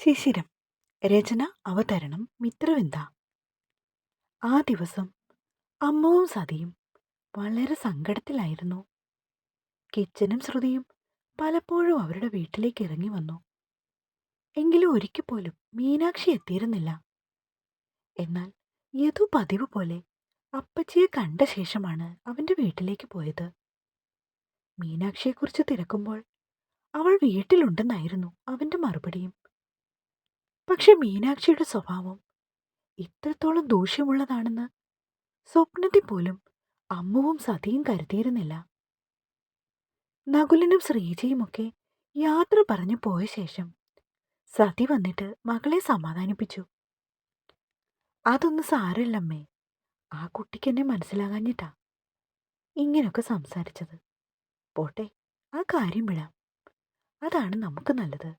ശിശിരം രചന അവതരണം മിത്രവിന്ദ. ആ ദിവസം അമ്മവും സതിയും വളരെ സങ്കടത്തിലായിരുന്നു. കിച്ചനും ശ്രുതിയും പലപ്പോഴും അവരുടെ വീട്ടിലേക്ക് ഇറങ്ങി വന്നു. എങ്കിലും ഒരിക്കൽ പോലും മീനാക്ഷി എത്തിയിരുന്നില്ല. എന്നാൽ യതു പതിവ് പോലെ അപ്പച്ചിയെ കണ്ട ശേഷമാണ് അവന്റെ വീട്ടിലേക്ക് പോയത്. മീനാക്ഷിയെക്കുറിച്ച് തിരക്കുമ്പോൾ അവൾ വീട്ടിലുണ്ടെന്നായിരുന്നു അവന്റെ മറുപടിയും. പക്ഷെ മീനാക്ഷിയുടെ സ്വഭാവം ഇത്രത്തോളം ദൂഷ്യമുള്ളതാണെന്ന് സ്വപ്നത്തിൽ പോലും അമ്മുവും സതിയും കരുതിയിരുന്നില്ല. നകുലനും ശ്രീജയുമൊക്കെ യാത്ര പറഞ്ഞു പോയ ശേഷം സതി വന്നിട്ട് മകളെ സമാധാനിപ്പിച്ചു. അതൊന്നും സാരമില്ലമ്മേ. ആ കുട്ടിക്കെന്നെ മനസ്സിലാകാഞ്ഞിട്ടാ. ഇങ്ങനൊക്കെ സംസാരിച്ചത്. പോട്ടെ ആ കാര്യം വിടാം. അതാണ് നമുക്ക് നല്ലത്.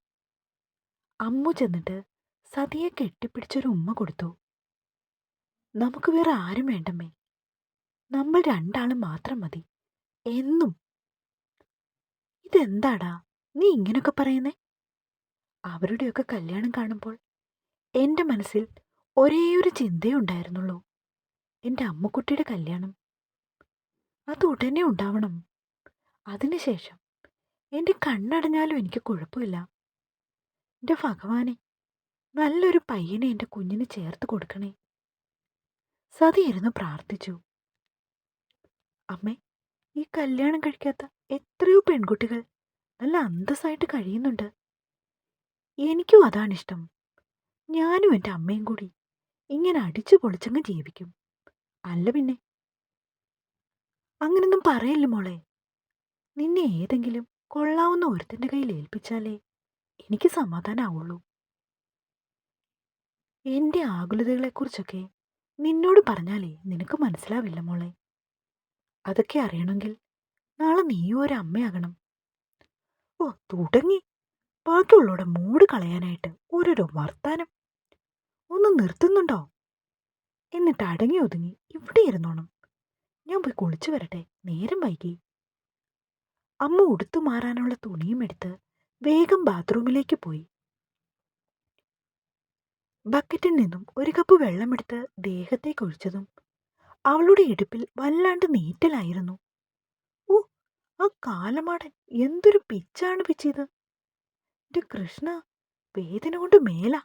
അമ്മു ചെന്നിട്ട് സതിയെ കെട്ടിപ്പിടിച്ചൊരു ഉമ്മ കൊടുത്തു. നമുക്ക് വേറെ ആരും വേണ്ടമ്മേ. നമ്മൾ രണ്ടാളും മാത്രം മതി. എന്നും. ഇതെന്താടാ? നീ ഇങ്ങനൊക്കെ പറയുന്നേ? അവരുടെയൊക്കെ കല്യാണം കാണുമ്പോൾ എന്റെ മനസ്സിൽ ഒരേയൊരു ചിന്തയേ ഉണ്ടായിരുന്നുള്ളൂ. എന്റെ അമ്മക്കുട്ടിയുടെ കല്യാണം. അത് ഉടനെ ഉണ്ടാവണം. അതിനുശേഷം എന്റെ കണ്ണടഞ്ഞാലും എനിക്ക് കുഴപ്പമില്ല. എന്റെ ഭഗവാനെ നല്ലൊരു പയ്യനെ എന്റെ കുഞ്ഞിന് ചേർത്ത് കൊടുക്കണേ. സതിയിരുന്ന് പ്രാർത്ഥിച്ചു. അമ്മേ ഈ കല്യാണം കഴിക്കാത്ത എത്രയോ പെൺകുട്ടികൾ നല്ല അന്തസ്സായിട്ട് കഴിയുന്നുണ്ട്. എനിക്കും അതാണിഷ്ടം. ഞാനും എന്റെ അമ്മയും കൂടി ഇങ്ങനെ അടിച്ചു പൊളിച്ചങ്ങ് ജീവിക്കും. അല്ല പിന്നെ. അങ്ങനൊന്നും പറയല്ല മോളെ. നിന്നെ ഏതെങ്കിലും കൊള്ളാവുന്ന ഒരുത്തിന്റെ കയ്യിൽ ഏൽപ്പിച്ചാലേ എനിക്ക് സമാധാനാവുള്ളൂ. എന്റെ ആകുലതകളെക്കുറിച്ചൊക്കെ നിന്നോട് പറഞ്ഞാലേ നിനക്ക് മനസ്സിലാവില്ല മോളെ. അതൊക്കെ അറിയണമെങ്കിൽ നാളെ നീയും ഒരു അമ്മയാകണം. ഓ തുടങ്ങി. ബാക്കിയുള്ളവരുടെ മൂട് കളയാനായിട്ട് ഓരോരോ വർത്താനം. ഒന്ന് നിർത്തുന്നുണ്ടോ? എന്നിട്ട് അടങ്ങി ഒതുങ്ങി ഇവിടെ ഇരുന്നോണം. ഞാൻ പോയി കുളിച്ചു വരട്ടെ. നേരം വൈകി. അമ്മ ഉടുത്തു മാറാനുള്ള തുണിയും എടുത്ത് വേഗം ബാത്റൂമിലേക്ക് പോയി. ബക്കറ്റിൽ നിന്നും ഒരു കപ്പ് വെള്ളമെടുത്ത് ദേഹത്തേക്ക് ഒഴിച്ചതും അവളുടെ ഇടുപ്പിൽ വല്ലാണ്ട് നീറ്റലായിരുന്നു. ഓ ആ കാലമാടൻ എന്തൊരു പിച്ചാണ് പിച്ചിയത് എന്റെ കൃഷ്ണ വേദന കൊണ്ട് മേല.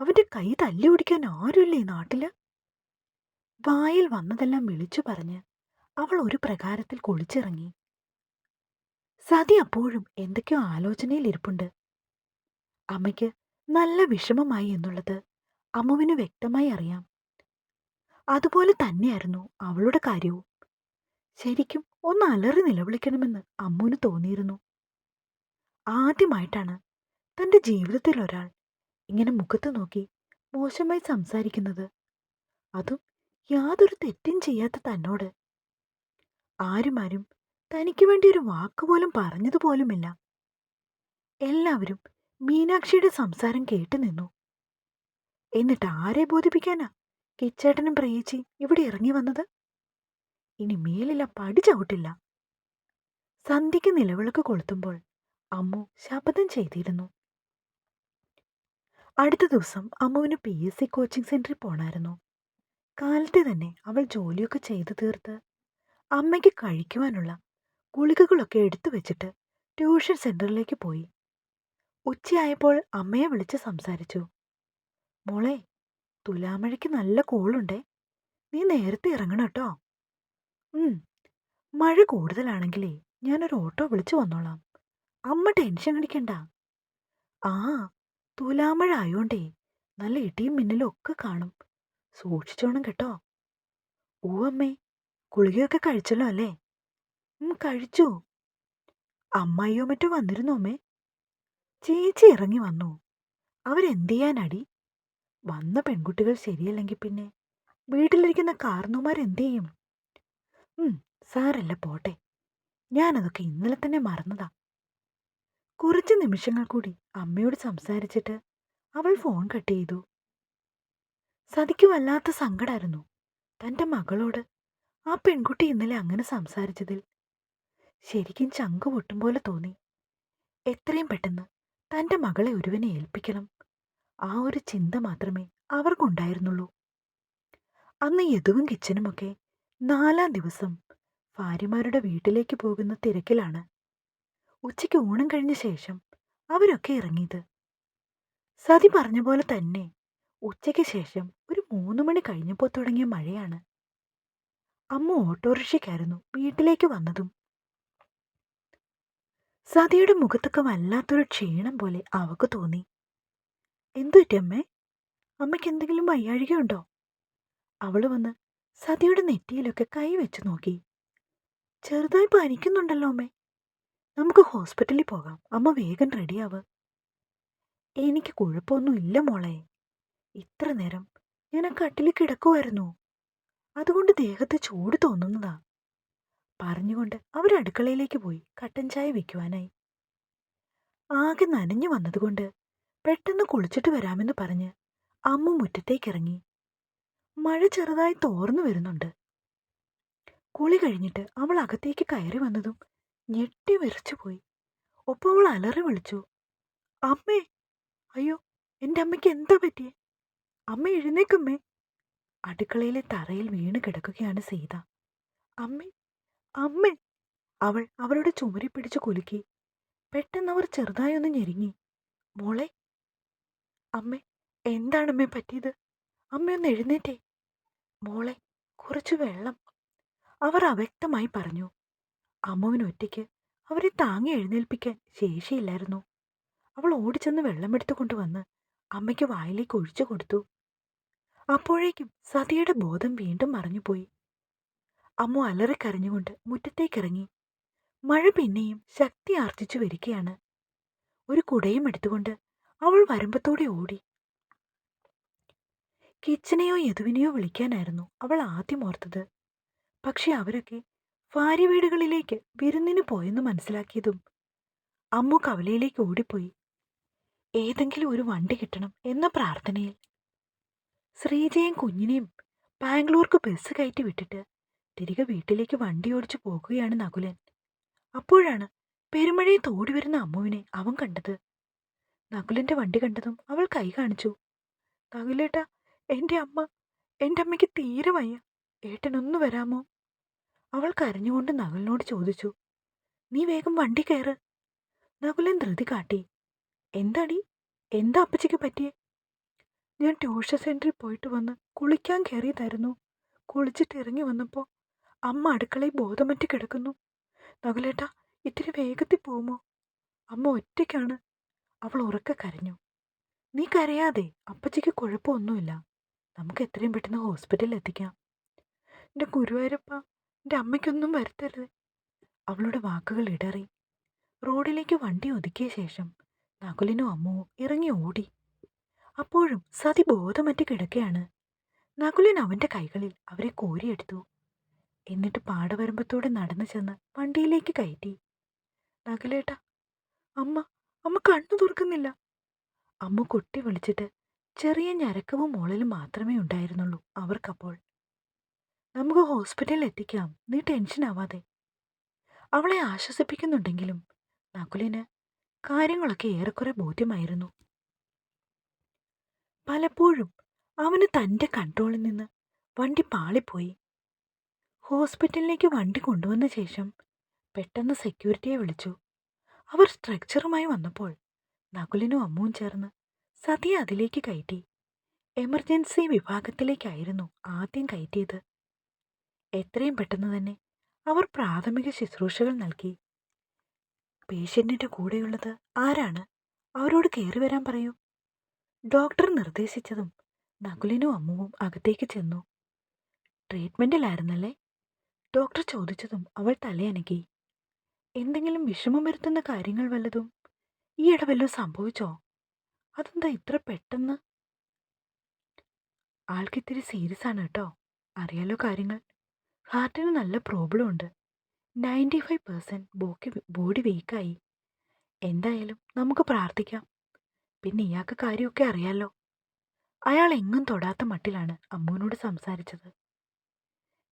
അവന്റെ കൈ തല്ലി ഓടിക്കാൻ ആരുമില്ലേ നാട്ടിൽ? വായിൽ വന്നതെല്ലാം വിളിച്ചു പറഞ്ഞ് അവൾ ഒരു പ്രകാരത്തിൽ കുളിച്ചിറങ്ങി. സതി അപ്പോഴും എന്തൊക്കെയോ ആലോചനയിൽ ഇരിപ്പുണ്ട്. അമ്മയ്ക്ക് നല്ല വിഷമമായി എന്നുള്ളത് അമ്മുവിന് വ്യക്തമായി അറിയാം. അതുപോലെ തന്നെയായിരുന്നു അവളുടെ കാര്യവും. ശരിക്കും ഒന്ന് അലറി നിലവിളിക്കണമെന്ന് അമ്മുവിന് തോന്നിയിരുന്നു. ആദ്യമായിട്ടാണ് തന്റെ ജീവിതത്തിൽ ഒരാൾ ഇങ്ങനെ മുഖത്ത് നോക്കി മോശമായി സംസാരിക്കുന്നത്. അതും യാതൊരു തെറ്റും ചെയ്യാത്ത തന്നോട്. ആരുമാരും തനിക്ക് വേണ്ടി ഒരു വാക്കുപോലും പറഞ്ഞതുപോലുമില്ല. എല്ലാവരും മീനാക്ഷിയുടെ സംസാരം കേട്ടു നിന്നു. എന്നിട്ട് ആരെ ബോധിപ്പിക്കാനാ? കിച്ചേട്ടനും പ്രയേച്ചി ഇവിടെ ഇറങ്ങി വന്നത്? ഇനി മേലില്ല പടി ചവിട്ടില്ല. നിലവിളക്ക് കൊളുത്തുമ്പോൾ അമ്മു ശപഥം ചെയ്തിരുന്നു. അടുത്ത ദിവസം അമ്മുവിന് പി. എസ്. സി. കോച്ചിങ് സെന്ററിൽ പോണായിരുന്നു. കാലത്തെ തന്നെ അവൾ ജോലിയൊക്കെ ചെയ്തു തീർത്ത് അമ്മയ്ക്ക് കഴിക്കുവാനുള്ള ഗുളികകളൊക്കെ എടുത്തു വെച്ചിട്ട് ട്യൂഷൻ സെന്ററിലേക്ക് പോയി. ഉച്ചയായപ്പോൾ അമ്മയെ വിളിച്ച് സംസാരിച്ചു. മോളെ തുലാമഴയ്ക്ക് നല്ല കോളുണ്ടേ. നീ നേരത്തെ ഇറങ്ങണം കേട്ടോ. മഴ കൂടുതലാണെങ്കിലേ ഞാനൊരു ഓട്ടോ വിളിച്ചു വന്നോളാം. അമ്മ ടെൻഷൻ അടിക്കണ്ട. ആ തുലാമഴ ആയോണ്ടേ നല്ല ഇടിയും മിന്നലും ഒക്കെ കാണും. സൂക്ഷിച്ചോണം കേട്ടോ. ഓ അമ്മേ ഗുളികയൊക്കെ കഴിച്ചല്ലോ അല്ലേ? കഴിച്ചു. അമ്മായിയോ മറ്റോ വന്നിരുന്നോ അമ്മേ? ചേച്ചി ഇറങ്ങി വന്നു. അവരെന്ത് ചെയ്യാനടി വന്ന പെൺകുട്ടികൾ ശരിയല്ലെങ്കിൽ പിന്നെ വീട്ടിലിരിക്കുന്ന കാർന്നുമാർ എന്ത് ചെയ്യും സാരല്ല പോട്ടെ. ഞാനതൊക്കെ ഇന്നലെ തന്നെ മറന്നതാ. കുറച്ച് നിമിഷങ്ങൾ കൂടി അമ്മയോട് സംസാരിച്ചിട്ട് അവൾ ഫോൺ കട്ട് ചെയ്തു. സതിക്ക് വല്ലാത്ത സങ്കടമായിരുന്നു തന്റെ മകളോട് ആ പെൺകുട്ടി ഇന്നലെ അങ്ങനെ സംസാരിച്ചതിൽ ശരിക്കും ചങ്കു പൊട്ടും പോലെ തോന്നി. എത്രയും പെട്ടെന്ന് തന്റെ മകളെ ഒരുവനെ ഏൽപ്പിക്കണം. ആ ഒരു ചിന്ത മാത്രമേ അവർക്കുണ്ടായിരുന്നുള്ളൂ. അന്ന് യദുവും കിച്ചനുമൊക്കെ നാലാം ദിവസം ഭാര്യമാരുടെ വീട്ടിലേക്ക് പോകുന്ന തിരക്കിലാണ്. ഉച്ചയ്ക്ക് ഊണം കഴിഞ്ഞ ശേഷം അവരൊക്കെ ഇറങ്ങിയത്. സതി പറഞ്ഞ പോലെ തന്നെ ഉച്ചയ്ക്ക് ശേഷം ഒരു മൂന്ന് മണി കഴിഞ്ഞപ്പോൾ തുടങ്ങിയ മഴയാണ്. അമ്മ ഓട്ടോറിക്ഷയ്ക്കായിരുന്നു വീട്ടിലേക്ക് വന്നതും സതിയുടെ മുഖത്തൊക്കെ വല്ലാത്തൊരു ക്ഷീണം പോലെ അവക്ക് തോന്നി. എന്തു പറ്റി അമ്മേ? അമ്മയ്ക്ക് എന്തെങ്കിലും വയ്യാഴികയുണ്ടോ? അവൾ വന്ന് സതിയുടെ നെറ്റിയിലൊക്കെ കൈ വെച്ച് നോക്കി. ചെറുതായി പനിക്കുന്നുണ്ടല്ലോ അമ്മേ. നമുക്ക് ഹോസ്പിറ്റലിൽ പോകാം. അമ്മ വേഗം റെഡിയാവ്. എനിക്ക് കുഴപ്പമൊന്നും ഇല്ല മോളെ. ഇത്ര നേരം ഞാൻ ആ കട്ടിലിൽ കിടക്കുമായിരുന്നു അതുകൊണ്ട് ദേഹത്ത് ചൂട് തോന്നുന്നതാ. പറഞ്ഞുകൊണ്ട് അവർ അടുക്കളയിലേക്ക് പോയി കട്ടൻ ചായ വെക്കുവാനായി. ആകെ നനഞ്ഞു വന്നതുകൊണ്ട് പെട്ടെന്ന് കുളിച്ചിട്ട് വരാമെന്ന് പറഞ്ഞ് അമ്മ മുറ്റത്തേക്കിറങ്ങി. മഴ ചെറുതായി തോർന്നു വരുന്നുണ്ട്. കുളി കഴിഞ്ഞിട്ട് അവൾ അകത്തേക്ക് കയറി വന്നതും ഞെട്ടി വിറച്ചുപോയി ഒപ്പം അവൾ അലറി വിളിച്ചു അമ്മേ അയ്യോ എന്റെ അമ്മയ്ക്ക് എന്താ പറ്റിയെ? അമ്മ എഴുന്നേക്കമ്മേ അടുക്കളയിലെ തറയിൽ വീണ് കിടക്കുകയാണ് സീത. അമ്മേ അമ്മേ അവൾ അവളുടെ ചുമരി പിടിച്ച് കുലുക്കി. പെട്ടെന്ന് അവർ ചെറുതായി ഒന്ന് ഞെരുങ്ങി. മോളെ അമ്മേ എന്താണമ്മേ പറ്റിയത്? അമ്മ ഒന്ന് എഴുന്നേറ്റേ. മോളെ കുറച്ച് വെള്ളം. അവർ അവ്യക്തമായി പറഞ്ഞു. അമ്മുവിനൊറ്റയ്ക്ക് അവരെ താങ്ങി എഴുന്നേൽപ്പിക്കാൻ ശേഷിയില്ലായിരുന്നു. അവൾ ഓടിച്ചെന്ന് വെള്ളമെടുത്തു കൊണ്ടുവന്ന് അമ്മയ്ക്ക് വായിലേക്ക് ഒഴിച്ചു കൊടുത്തു. അപ്പോഴേക്കും സതിയുടെ ബോധം വീണ്ടും മറഞ്ഞുപോയി. അമ്മു അലറിക്കരഞ്ഞുകൊണ്ട് മുറ്റത്തേക്കിറങ്ങി. മഴ പിന്നെയും ശക്തി ആർജിച്ചു വരികയാണ്. ഒരു കുടയും എടുത്തുകൊണ്ട് അവൾ വരമ്പത്തോടെ ഓടി. കിച്ചനെയോ യദുവിനെയോ വിളിക്കാനായിരുന്നു അവൾ ആദ്യം ഓർത്തത്. പക്ഷെ അവരൊക്കെ ഭാര്യ വീടുകളിലേക്ക് വിരുന്നിന് പോയെന്ന് മനസ്സിലാക്കിയതും അമ്മു കവലയിലേക്ക് ഓടിപ്പോയി. ഏതെങ്കിലും ഒരു വണ്ടി കിട്ടണം എന്ന പ്രാർത്ഥനയിൽ. ശ്രീജയും കുഞ്ഞിനെയും ബാംഗ്ലൂർക്ക് ബസ് കയറ്റി വിട്ടിട്ട് തിരികെ വീട്ടിലേക്ക് വണ്ടി ഓടിച്ചു പോകുകയാണ് നകുലൻ. അപ്പോഴാണ് പെരുമഴയെ തോടി വരുന്ന അമ്മുവിനെ അവൻ കണ്ടത്. നകുലന്റെ വണ്ടി കണ്ടതും അവൾ കൈ കാണിച്ചു. നകുലേട്ട എന്റെ അമ്മ എന്റെ അമ്മയ്ക്ക് തീരെ വയ്യ. ഏട്ടനൊന്നു വരാമോ? അവൾ കരഞ്ഞുകൊണ്ട് നകുലിനോട് ചോദിച്ചു. നീ വേഗം വണ്ടി കയറ്. നകുലൻ ധൃതി കാട്ടി. എന്താടി? എന്താ അപ്പച്ചിക്ക് പറ്റിയേ? ഞാൻ ട്യൂഷൻ സെന്ററിൽ പോയിട്ട് വന്ന് കുളിക്കാൻ കയറിയതായിരുന്നു. കുളിച്ചിട്ട് ഇറങ്ങി വന്നപ്പോൾ അമ്മ അടുക്കളയിൽ ബോധമറ്റ് കിടക്കുന്നു. നകുലേട്ടാ ഇത്തിരി വേഗത്തിൽ പോകുമോ അമ്മ ഒറ്റയ്ക്കാണ്. അവൾ ഉറക്കെ കരഞ്ഞു. നീ കരയാതെ അപ്പച്ചിക്ക് കുഴപ്പമൊന്നുമില്ല. നമുക്ക് എത്രയും പെട്ടെന്ന് ഹോസ്പിറ്റലിൽ എത്തിക്കാം. എന്റെ ഗുരുവായൂരപ്പ എന്റെ അമ്മയ്ക്കൊന്നും വരുത്തരുത്. അവളുടെ വാക്കുകൾ ഇടറി. റോഡിലേക്ക് വണ്ടി ഒതുക്കിയ ശേഷം നകുലിനും അമ്മുവും ഇറങ്ങി ഓടി. അപ്പോഴും സതി ബോധമറ്റ് കിടക്കുകയാണ് നകുലൻ അവന്റെ കൈകളിൽ അവരെ കോരിയെടുത്തു. എന്നിട്ട് പാടവരമ്പത്തൂടെ നടന്നു ചെന്ന് വണ്ടിയിലേക്ക് കയറ്റി. നകലേട്ട അമ്മ അമ്മ കണ്ണു തുറക്കുന്നില്ല. അമ്മ കൊട്ടി വിളിച്ചിട്ട് ചെറിയ ഞരക്കവും മോളിലും മാത്രമേ ഉണ്ടായിരുന്നുള്ളൂ അവർക്കപ്പോൾ. നമുക്ക് ഹോസ്പിറ്റലിൽ എത്തിക്കാം നീ ടെൻഷൻ ആവാതെ. അവളെ ആശ്വസിപ്പിക്കുന്നുണ്ടെങ്കിലും നകുലിന് കാര്യങ്ങളൊക്കെ ഏറെക്കുറെ ബോധ്യമായിരുന്നു. പലപ്പോഴും അവന് തന്റെ കൺട്രോളിൽ നിന്ന് വണ്ടി പാളിപ്പോയി. ഹോസ്പിറ്റലിലേക്ക് വണ്ടി കൊണ്ടുവന്ന ശേഷം പെട്ടെന്ന് സെക്യൂരിറ്റിയെ വിളിച്ചു. അവർ സ്ട്രക്ചറുമായി വന്നപ്പോൾ നകുലിനും അമ്മുവും ചേർന്ന് സതിയെ അതിലേക്ക് കയറ്റി. എമർജൻസി വിഭാഗത്തിലേക്കായിരുന്നു ആദ്യം കയറ്റിയത്. എത്രയും പെട്ടെന്ന് തന്നെ അവർ പ്രാഥമിക ശുശ്രൂഷകൾ നൽകി. പേഷ്യന്റിന്റെ കൂടെയുള്ളത് ആരാണ്? അവരോട് കയറി വരാൻ പറയൂ. ഡോക്ടർ നിർദ്ദേശിച്ചതും നകുലിനും അമ്മുവും അകത്തേക്ക് ചെന്നു. ട്രീറ്റ്മെന്റിലായിരുന്നല്ലേ? ഡോക്ടർ ചോദിച്ചതും അവൾ തലയനക്കി എന്തെങ്കിലും വിഷമം വരുത്തുന്ന കാര്യങ്ങൾ വല്ലതും? ഈയിടെ വല്ലതും സംഭവിച്ചോ? അതെന്താ ഇത്ര പെട്ടെന്ന്? ആൾക്കിത്തിരി സീരിയസ് ആണ് കേട്ടോ. അറിയാലോ കാര്യങ്ങൾ. ഹാർട്ടിന് നല്ല പ്രോബ്ലം ഉണ്ട്. നയന്റി ഫൈവ് പെർസെന്റ് ബോക്കി ബോഡി വീക്കായി എന്തായാലും നമുക്ക് പ്രാർത്ഥിക്കാം. പിന്നെ ഇയാൾക്ക് കാര്യമൊക്കെ അറിയാലോ. അയാൾ എങ്ങും തൊടാത്ത മട്ടിലാണ് അമ്മുവിനോട് സംസാരിച്ചത്.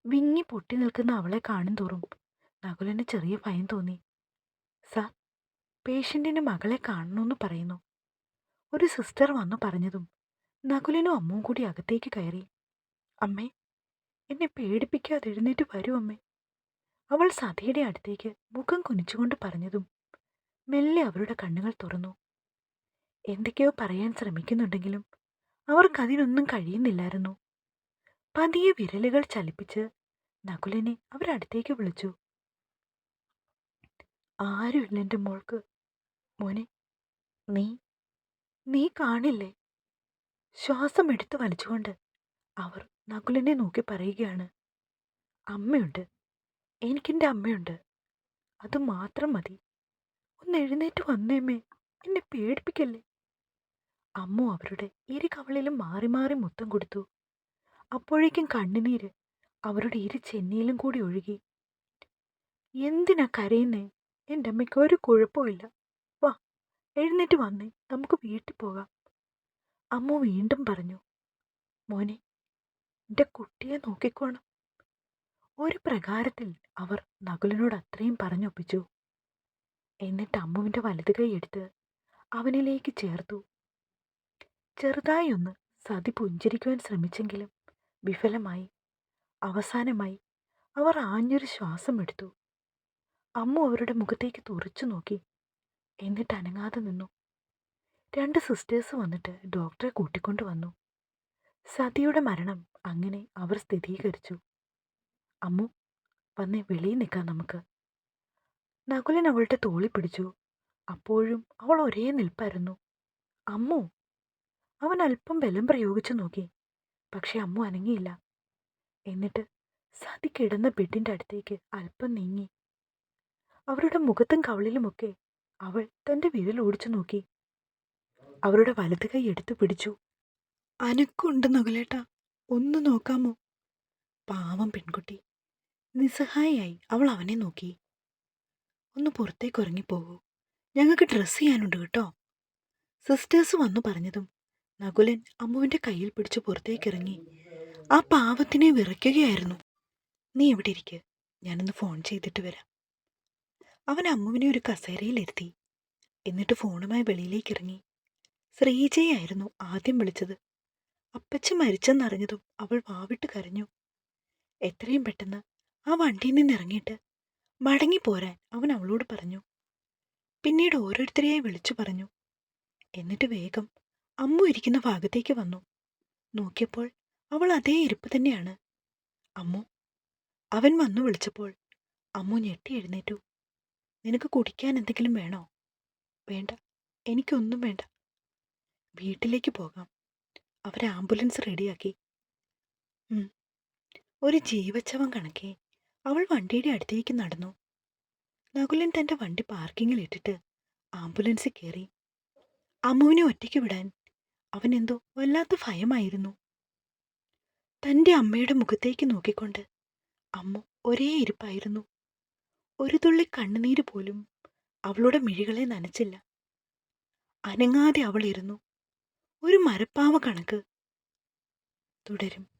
വിങ്ങി പൊട്ടി നിൽക്കുന്ന അവളെ കാണും തോറും നകുലന് ചെറിയ ഭയം തോന്നി. സാർ പേഷ്യന്റിന് മകളെ കാണണമെന്ന് പറയുന്നു. ഒരു സിസ്റ്റർ വന്നു പറഞ്ഞതും നകുലനും അമ്മും കൂടി അകത്തേക്ക് കയറി. അമ്മേ എന്നെ പേടിപ്പിക്കാതെ എഴുന്നേറ്റ് വരൂ അമ്മേ. അവൾ സതിയുടെ അടുത്തേക്ക് മുഖം കുനിച്ചുകൊണ്ട് പറഞ്ഞതും മെല്ലെ അവരുടെ കണ്ണുകൾ തുറന്നു. എന്തൊക്കെയോ പറയാൻ ശ്രമിക്കുന്നുണ്ടെങ്കിലും അവർക്കതിനൊന്നും കഴിയുന്നില്ലായിരുന്നു. പതിയെ വിരലുകൾ ചലിപ്പിച്ച് നകുലനെ അവരടുത്തേക്ക് വിളിച്ചു. ആരുമില്ല എന്റെ മോൾക്ക്. മോനെ നീ നീ കാണില്ലേ? ശ്വാസം എടുത്തു വലിച്ചുകൊണ്ട് അവർ നകുലനെ നോക്കി പറയുകയാണ്. അമ്മയുണ്ട്. എനിക്കെന്റെ അമ്മയുണ്ട്. അത് മാത്രം മതി. ഒന്ന് എഴുന്നേറ്റ് വന്നേമ്മേ എന്നെ പേടിപ്പിക്കല്ലേ? അമ്മു അവരുടെ ഇരു കവളിലും മാറി മാറി മുത്തം കൊടുത്തു. അപ്പോഴേക്കും കണ്ണുനീര് അവരുടെ ഇരു ചെന്നിയിലും കൂടി ഒഴുകി. എന്തിനാ കരയുന്നേ? എന്റെ അമ്മയ്ക്ക് ഒരു കുഴപ്പമില്ല വാ എഴുന്നേറ്റ് വന്നേ. നമുക്ക് വീട്ടിൽ പോകാം. അമ്മ വീണ്ടും പറഞ്ഞു മോനെ എന്റെ കുട്ടിയെ നോക്കിക്കോണം. ഒരു പ്രകാരത്തിൽ അവർ നകുലിനോട് അത്രയും പറഞ്ഞൊപ്പിച്ചു. എന്നിട്ട് അമ്മുവിന്റെ വലത് കൈ എടുത്ത് അവനിലേക്ക് ചേർത്തു. ചെറുതായി ഒന്ന് സതി പുഞ്ചിരിക്കുവാൻ ശ്രമിച്ചെങ്കിലും വിഫലമായി. അവസാനമായി അവർ ആഞ്ഞൊരു ശ്വാസം എടുത്തു. അമ്മു അവരുടെ മുഖത്തേക്ക് തുറച്ചു നോക്കി. എന്നിട്ട് അനങ്ങാതെ നിന്നു. രണ്ട് സിസ്റ്റേഴ്സ് വന്നിട്ട് ഡോക്ടറെ കൂട്ടിക്കൊണ്ടു വന്നു. സതിയുടെ മരണം അങ്ങനെ അവർ സ്ഥിരീകരിച്ചു. അമ്മു വന്ന് വെളിയിൽ നിൽക്കാം നമുക്ക്. നകുലൻ അവളുടെ തോളി പിടിച്ചു. അപ്പോഴും അവൾ ഒരേ നിൽപ്പായിരുന്നു. അമ്മു. അവൻ അല്പം ബലം പ്രയോഗിച്ചു നോക്കി. പക്ഷെ അമ്മു അനങ്ങിയില്ല. എന്നിട്ട് സതി കിടന്ന ബെഡിന്റെ അടുത്തേക്ക് അല്പം നീങ്ങി. അവരുടെ മുഖത്തും കവളിലുമൊക്കെ അവൾ തന്റെ വിരൽ ഓടിച്ചു നോക്കി. അവരുടെ വലത് കൈ എടുത്തു പിടിച്ചു. അനക്കുണ്ട് നകുലേട്ട ഒന്ന് നോക്കാമോ? പാവം പെൺകുട്ടി. നിസ്സഹായിയായി അവൾ അവനെ നോക്കി. ഒന്ന് പുറത്തേക്ക് ഉറങ്ങിപ്പോകൂ ഞങ്ങൾക്ക് ഡ്രസ്സ് ചെയ്യാനുണ്ട് കേട്ടോ. സിസ്റ്റേഴ്സ് വന്നു പറഞ്ഞതും നകുലൻ അമ്മുവിന്റെ കയ്യിൽ പിടിച്ച് പുറത്തേക്കിറങ്ങി. ആ പാവത്തിനെ വിറയ്ക്കുകയായിരുന്നു. നീ എവിടെ ഇരിക്ക്? ഞാനൊന്ന് ഫോൺ ചെയ്തിട്ട് വരാം. അവൻ അമ്മുവിനെ ഒരു കസേരയിലിരുത്തി എന്നിട്ട് ഫോണുമായി വെളിയിലേക്ക് ഇറങ്ങി ശ്രീജയായിരുന്നു ആദ്യം വിളിച്ചത്. അപ്പച്ച മരിച്ചെന്നറിഞ്ഞതും അവൾ വാവിട്ട് കരഞ്ഞു. എത്രയും പെട്ടെന്ന് ആ വണ്ടിയിൽ നിന്ന് ഇറങ്ങിയിട്ട് മടങ്ങിപ്പോരാൻ അവൻ അവളോട് പറഞ്ഞു. പിന്നീട് ഓരോരുത്തരെയായി വിളിച്ചു പറഞ്ഞു. എന്നിട്ട് വേഗം അമ്മു ഇരിക്കുന്ന ഭാഗത്തേക്ക് വന്നു. നോക്കിയപ്പോൾ അവൾ അതേ ഇരിപ്പ് തന്നെയാണ്. അമ്മു അവൻ വന്നു വിളിച്ചപ്പോൾ അമ്മു ഞെട്ടി എഴുന്നേറ്റു. നിനക്ക് കുടിക്കാൻ എന്തെങ്കിലും വേണോ? വേണ്ട എനിക്കൊന്നും വേണ്ട. വീട്ടിലേക്ക് പോകാം. അവർ ആംബുലൻസ് റെഡിയാക്കി. ഒരു ജീവച്ചവം കണക്കെ. അവൾ വണ്ടിയുടെ അടുത്തേക്ക് നടന്നു. നകുലൻ തന്റെ വണ്ടി പാർക്കിങ്ങിൽ ഇട്ടിട്ട് ആംബുലൻസിൽ കയറി. അമ്മുവിനെ ഒറ്റയ്ക്ക് വിടാൻ അവൻ എന്തോ വല്ലാത്ത ഭയമായിരുന്നു. തന്റെ അമ്മയുടെ മുഖത്തേക്ക് നോക്കിക്കൊണ്ട് അമ്മ ഒരേ ഇരിപ്പായിരുന്നു. ഒരു തുള്ളി കണ്ണുനീര് പോലും അവളുടെ മിഴികളെ നനച്ചില്ല. അനങ്ങാതെ അവളിരുന്നു ഒരു മരപ്പാവ കണക്ക് തുടരും.